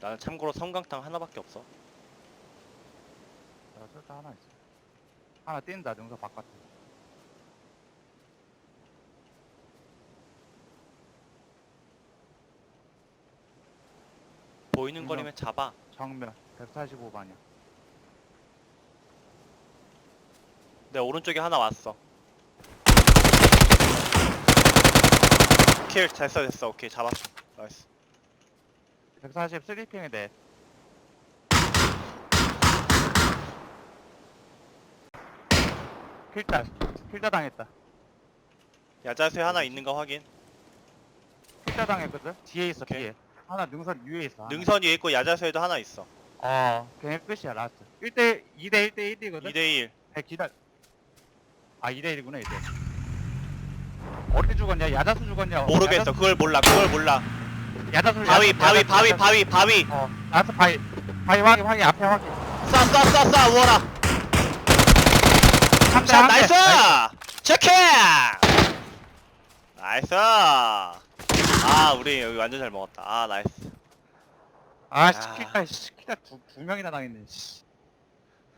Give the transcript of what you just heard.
나는 참고로 성강탕 하나밖에 없어. 내가 설자 하나 있어. 하나 뛴다, 능선 바깥에. 보이는. 거리면 잡아. 정면, 145방이야. 내 오른쪽에 하나 왔어. 킬 됐어 됐어 오케이 잡았어. 나이스. 140 3핑에 돼. 킬다, 킬다 당했다. 야자수에 하나 있는 거 확인. 킬다 당했거든? 뒤에 있어, 오케이. 뒤에. 하나 능선 위에 있어. 하나. 능선 위에 있고 야자수에도 하나 있어. 어, 걔네 끝이야, 라스트. 1대, 2대 1대 1이거든? 2대1. 네, 기다려. 아, 2대 1이구나, 이제. 어디 죽었냐? 야자수 죽었냐? 모르겠어. 그걸 몰라. 그걸 몰라. 야자수, 바위 바위 바위. 바위 바위. 어, 라스트 바위. 바위 확인, 확인, 앞에 확인. 쏴쏴쏴쏴 우워라. 한 대, 자 한 대. 나이스. 체크. 나이스. 아 우리 여기 완전 잘 먹었다. 아 나이스. 아, 야. 시킬까, 시킬까 두, 두 명이나 당했네, 씨.